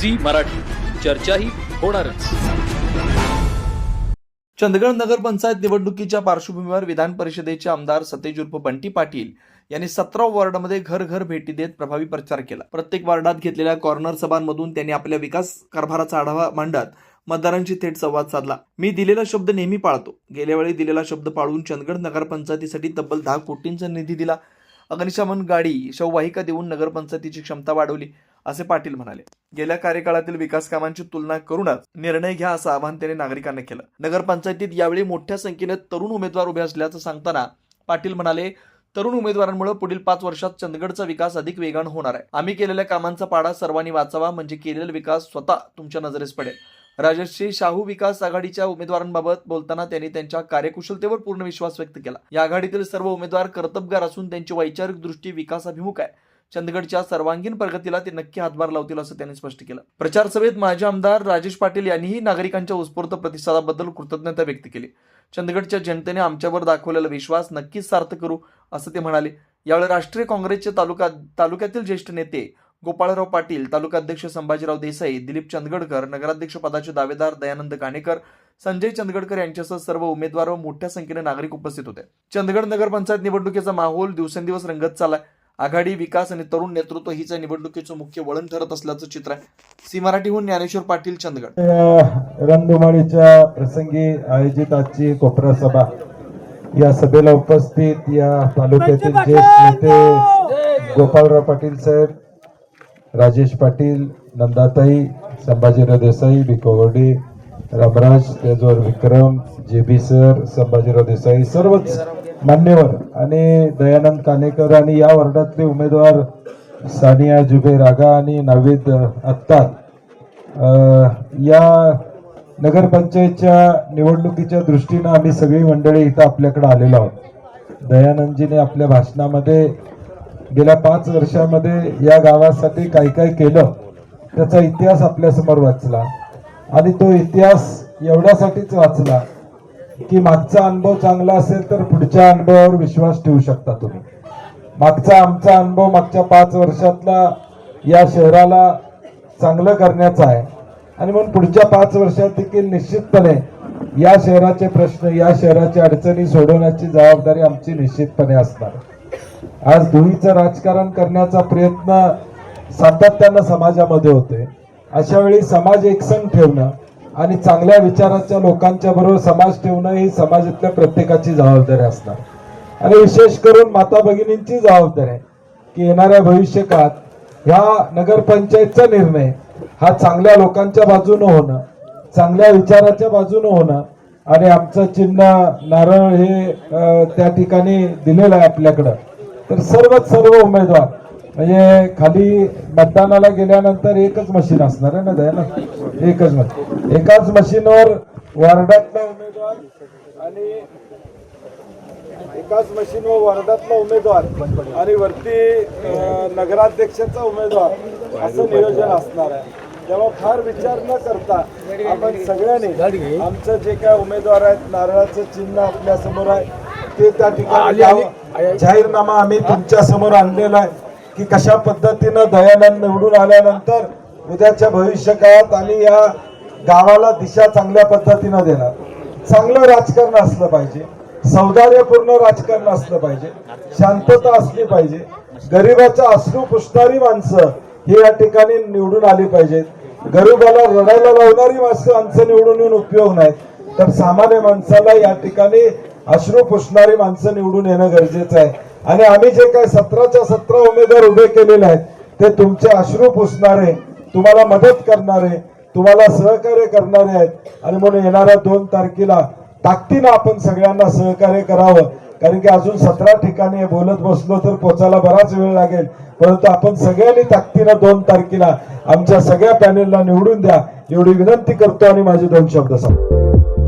Zee Marathi. चर्चाही होणारच. चंदगड नगरपंचायत निवडणुकीच्या पार्श्वभूमीवर विधान परिषदेचे आमदार सतेज उर्फ बंटी पाटील यांनी सतरा वॉर्डमध्ये घर घर भेटी देत प्रभावी प्रचार केला. प्रत्येक वॉर्डात घेतलेल्या कॉर्नर सभांमधून त्यांनी आपल्या विकास कारभाराचा आढावा मांडत मतदारांशी थेट संवाद साधला. मी दिलेला शब्द नेहमी पाळतो. गेल्या वेळी दिलेला शब्द पाळून चंदगड नगरपंचायतीसाठी तब्बल दहा कोटींचा निधी दिला. अग्निशमन गाडी शववाहिका देऊन नगरपंचायतीची क्षमता वाढवली. असे पाटील म्हणाले. गेल्या कार्यकाळातील विकास कामांची तुलना करूनच निर्णय घ्या असं आवाहन त्यांनी नागरिकांना केलं. नगरपंचायतीत यावेळी मोठ्या संख्येने तरुण उमेदवार उभे असल्याचं सांगताना पाटील म्हणाले तरुण उमेदवारांमुळे पुढील पाच वर्षात चंदगडचा विकास अधिक वेगान होणार आहे. आम्ही केलेल्या कामांचा पाडा सर्वांनी वाचावा म्हणजे केलेला विकास स्वतः तुमच्या नजरेस पडेल. राजश्री शाहू विकास आघाडीच्या उमेदवारांबाबत बोलताना त्यांनी त्यांच्या कार्यकुशलतेवर पूर्ण विश्वास व्यक्त केला. या आघाडीतील सर्व उमेदवार कर्तबगार असून त्यांची वैचारिक दृष्टी विकासाभिमुख आहे. चंदगडच्या सर्वांगीण प्रगतीला ते नक्की हातभार लावतील असं त्यांनी स्पष्ट केलं. प्रचार सभेत माजी आमदार राजेश पाटील यांनीही नागरिकांच्या उत्स्फूर्त प्रतिसादाबद्दल कृतज्ञता व्यक्त केली. चंदगडच्या जनतेने आमच्यावर दाखवलेला विश्वास नक्कीच सार्थ करू असं ते म्हणाले. यावेळी राष्ट्रीय काँग्रेसचे तालुका तालुक्यातील ज्येष्ठ नेते गोपाळराव पाटील तालुकाध्यक्ष संभाजीराव देसाई दिलीप चंदगडकर नगराध्यक्ष पदाचे दावेदार दयानंद काणेकर संजय चंदगडकर यांच्यासह सर्व उमेदवार व मोठ्या संख्येने नागरिक उपस्थित होते. चंदगड नगरपंचायत निवडणुकीचा माहोल दिवसेंदिवस रंगत चालाय आघाडी विकास आणि तरुण नेतृत्व हीच या निवडणुकीचं मुख्य वळण ठरत असल्याचं चित्र आहे. सी मराठीहून ज्ञानेश्वर पाटील चंदगड. या रणधुमाळीच्या प्रसंगी आयोजित आजची कोपरा सभा. या सभेला उपस्थित या तालुक्यातील ज्येष्ठ नेते गोपाळराव पाटील साहेब राजेश पाटील नंदाताई संभाजीराव देसाई भिकोवडी रामराज त्याचवर विक्रम जे बी सर संभाजीराव देसाई सर्वच मान्यवर आणि दयानंद कानेकर आणि या वार्डातले उमेदवार सानिया जुबे रागा आणि नावेद अत्तार. या नगरपंचायतच्या निवडणुकीच्या दृष्टीनं आम्ही सगळी मंडळी इथं आपल्याकडे आलेलो आहोत. दयानंदजीने आपल्या भाषणामध्ये गेल्या पाच वर्षामध्ये या गावासाठी काय काय केलं त्याचा इतिहास आपल्यासमोर वाचला आणि तो इतिहास एवढ्यासाठीच वाचला की मागचा अनुभव चांगला असेल तर पुढच्या अनुभवावर विश्वास ठेवू शकता तुम्ही. मागचा आमचा अनुभव मागच्या पाच वर्षातला या शहराला चांगलं करण्याचा आहे. आणि म्हणून पुढच्या पाच वर्षात देखील निश्चितपणे या शहराचे प्रश्न या शहराच्या अडचणी सोडवण्याची जबाबदारी आमची निश्चितपणे असणार. आज धुळीचं राजकारण करण्याचा प्रयत्न सातत्यानं समाजामध्ये होते अशा वेळी समाज एकसंग ठेवणं आणि चांगल्या विचाराच्या लोकांच्या बरोबर समाज ठेवणं ही समाजातल्या प्रत्येकाची जबाबदारी असणार. आणि विशेष करून माता भगिनींची जबाबदारी आहे की येणाऱ्या भविष्यकाळात ह्या नगरपंचायतचा निर्णय हा चांगल्या लोकांच्या बाजूनं होणं चांगल्या विचाराच्या बाजूनं होणं आणि आमचं चिन्ह नारळ हे त्या ठिकाणी दिलेलं आहे आपल्याकडं. तर सर्वच सर्व उमेदवार म्हणजे खाली मतदानाला गेल्यानंतर एकच मशीन असणार आहे ना दयाना एकच मशीन एकाच मशीनवर वार्डातला उमेदवार आणि एकाच मशीनवर वार्डातला उमेदवार आणि वरती नगराध्यक्षाचा उमेदवार असं नियोजन असणार आहे. तेव्हा फार विचार न करता आपण सगळ्यांनी आमचं जे काय उमेदवार आहेत नारळाचं चिन्ह आपल्यासमोर आहे ते त्या ठिकाणी जाहीरनामा आम्ही तुमच्यासमोर आणलेला आहे. की कशा पद्धतीनं दयानंद निवडून आल्यानंतर उद्याच्या भविष्य काळात आणि या गावाला दिशा चांगल्या पद्धतीनं देणार. चांगलं राजकारण असलं पाहिजे. सौदार्यपूर्ण राजकारण असलं पाहिजे. शांतता असली पाहिजे. गरिबाच्या अश्रू पुसणारी माणसं हे या ठिकाणी निवडून आली पाहिजेत. गरीबाला रडायला लावणारी माणसं माणसं निवडून येऊन उपयोग नाहीत. तर सामान्य माणसाला या ठिकाणी अश्रू पुसणारी माणसं निवडून येणं गरजेचं आहे. आणि आम्ही जे काय सतराच्या सतरा उमेदवार उभे केलेले आहेत ते तुमचे अश्रू पुसणारे तुम्हाला मदत करणारे तुम्हाला सहकार्य करणारे आहेत. आणि म्हणून येणाऱ्या दोन तारखेला ताकदीनं आपण सगळ्यांना सहकार्य करावं. कारण की अजून सतरा ठिकाणी बोलत बसलो तर पोचायला बराच वेळ लागेल. परंतु आपण सगळ्यांनी ताकदीनं दोन तारखेला आमच्या सगळ्या पॅनेलला निवडून द्या. एवढी विनंती करतो आणि माझे दोन शब्द सांगतो